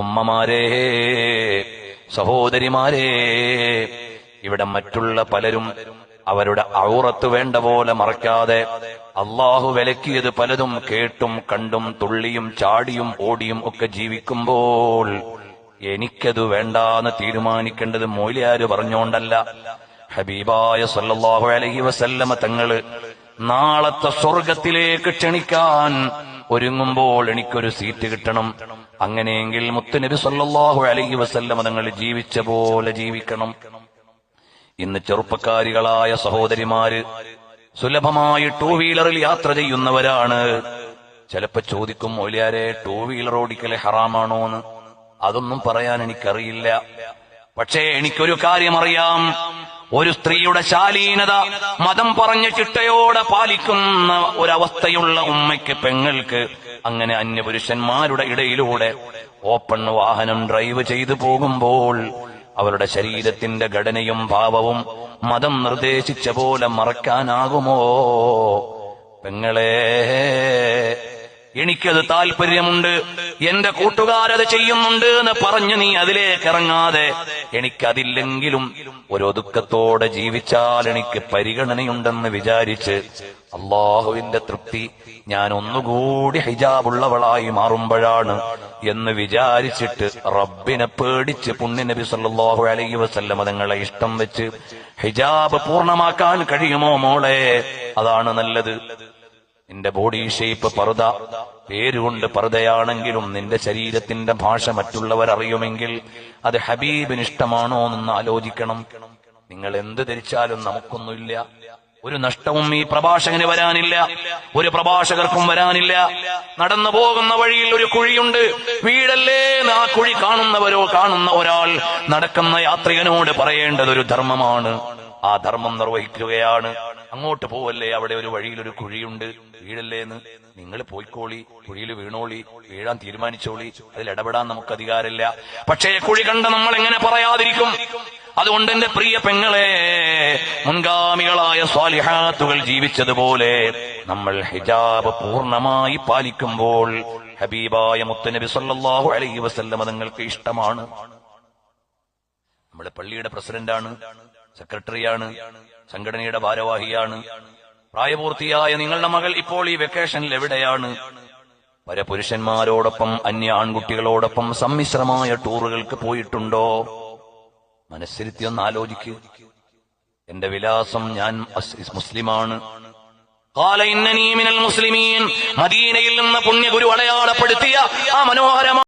ഉമ്മമാരേ സഹോദരിമാരേ ഇവിടെ മറ്റുള്ള പലരും അവരുടെ ഔറത്ത് വേണ്ട പോലെ മറക്കാതെ അള്ളാഹു വിലക്കിയത് പലതും കേട്ടും കണ്ടും തുള്ളിയും ചാടിയും ഓടിയും ഒക്കെ ജീവിക്കുമ്പോൾ എനിക്കത് വേണ്ടാന്ന് തീരുമാനിക്കേണ്ടത് മൂലിയാര് പറഞ്ഞോണ്ടല്ല. ഹബീബായ സല്ലാഹു അലഹി വസല്ലമ തങ്ങൾ നാളത്തെ സ്വർഗത്തിലേക്ക് ക്ഷണിക്കാൻ ഒരുങ്ങുമ്പോൾ എനിക്കൊരു സീറ്റ് കിട്ടണം. അങ്ങനെയെങ്കിൽ മുത്തുനബി സല്ലാഹു അലഹി വസല്ലമ നിങ്ങൾ ജീവിച്ച പോലെ ജീവിക്കണം. ഇന്ന് ചെറുപ്പക്കാരികളായ സഹോദരിമാര് സുലഭമായി ടൂ വീലറിൽ യാത്ര ചെയ്യുന്നവരാണ്. ചിലപ്പോ ചോദിക്കും മൊലിയാരെ ടൂ വീലർ ഓടിക്കലെ ഹറാമാണോ എന്ന് അതൊന്നും പറയാൻ എനിക്കറിയില്ല. പക്ഷേ എനിക്കൊരു കാര്യം അറിയാം ഒരു സ്ത്രീയുടെ ശാലീനത മതം പറഞ്ഞ ചിട്ടയോടെ പാലിക്കുന്ന ഒരവസ്ഥയുള്ള ഉമ്മയ്ക്ക് പെങ്ങൾക്ക് അങ്ങനെ അന്യപുരുഷന്മാരുടെ ഇടയിലൂടെ ഓപ്പൺ വാഹനം ഡ്രൈവ് ചെയ്തു പോകുമ്പോൾ അവരുടെ ശരീരത്തിന്റെ ഘടനയും ഭാവവും മതം നിർദ്ദേശിച്ച പോലെ മറക്കാനാകുമോ പെങ്ങളെ എനിക്കത് താല്പര്യമുണ്ട് എന്റെ കൂട്ടുകാരത് ചെയ്യുന്നുണ്ട് എന്ന് പറഞ്ഞ് നീ അതിലേക്ക് ഇറങ്ങാതെ എനിക്കതില്ലെങ്കിലും ഒരൊതുക്കത്തോടെ ജീവിച്ചാൽ എനിക്ക് പരിഗണനയുണ്ടെന്ന് വിചാരിച്ച് അള്ളാഹുവിന്റെ തൃപ്തി ഞാൻ ഒന്നുകൂടി ഹിജാബുള്ളവളായി മാറുമ്പോഴാണ് എന്ന് വിചാരിച്ചിട്ട് റബ്ബിനെ പേടിച്ച് പുണ്യനബി സല്ലാഹു അലൈഹി വസല്ലം അതുങ്ങളെ ഇഷ്ടം വെച്ച് ഹിജാബ് പൂർണമാക്കാൻ കഴിയുമോ മോളെ? അതാണ് നല്ലത്. നിന്റെ ബോഡി ഷേപ്പ് പറുത പേരുകൊണ്ട് പറുതയാണെങ്കിലും നിന്റെ ശരീരത്തിന്റെ ഭാഷ മറ്റുള്ളവർ അറിയുമെങ്കിൽ അത് ഹബീബിന് ഇഷ്ടമാണോ എന്ന് ആലോചിക്കണം. നിങ്ങൾ എന്ത് ധരിച്ചാലും നമുക്കൊന്നുമില്ല. ഒരു നഷ്ടവും ഈ പ്രഭാഷകന് വരാനില്ല. ഒരു പ്രഭാഷകർക്കും വരാനില്ല. നടന്നു പോകുന്ന വഴിയിൽ ഒരു കുഴിയുണ്ട്. വീടല്ലേ ആ കുഴി കാണുന്നവരോ കാണുന്ന ഒരാൾ നടക്കുന്ന യാത്രികനോട് പറയേണ്ടത് ഒരു ധർമ്മമാണ്. ആ ധർമ്മം നിർവഹിക്കുകയാണ്. അങ്ങോട്ട് പോവല്ലേ? അവിടെ ഒരു വഴിയിൽ ഒരു കുഴിയുണ്ട്. വീഴല്ലേന്ന്? നിങ്ങൾ പോയിക്കോളി. കുഴിയിൽ വീണോളി. വീഴാൻ തീരുമാനിച്ചോളി. അതിൽ ഇടപെടാൻ നമുക്ക് അധികാരമില്ല. പക്ഷേ കുഴി കണ്ട് നമ്മൾ എങ്ങനെ പറയാതിരിക്കും? അതുകൊണ്ട് എന്റെ പ്രിയ പെങ്ങളെ മുൻഗാമികളായ സ്വാലിഹാത്തുകൾ ജീവിച്ചതുപോലെ നമ്മൾ ഹിജാബ് പൂർണമായി പാലിക്കുമ്പോൾ ഹബീബായ മുത്തനബി സല്ലാഹു അലൈഹി വസല്ലമ നിങ്ങൾക്ക് ഇഷ്ടമാണ്. നമ്മുടെ പള്ളിയുടെ പ്രസിഡന്റാണ്. സെക്രട്ടറിയാണ് സംഘടനയുടെ ഭാരവാഹിയാണ്. പ്രായപൂർത്തിയായ നിങ്ങളുടെ മകൾ ഇപ്പോൾ ഈ വെക്കേഷനിൽ എവിടെയാണ്? പരപുരുഷന്മാരോടൊപ്പം അന്യ ആൺകുട്ടികളോടൊപ്പം സമ്മിശ്രമായ ടൂറുകൾക്ക് പോയിട്ടുണ്ടോ? മനസ്സിരുത്തി ഒന്ന് ആലോചിക്ക്. എന്റെ വിലാസം ഞാൻ മുസ്ലിമാണ്. കാല മുസ്ലിമീൻ മദീനയിൽ നിന്ന് പുണ്യഗുരു അടയാളപ്പെടുത്തിയ ആ മനോഹരമായ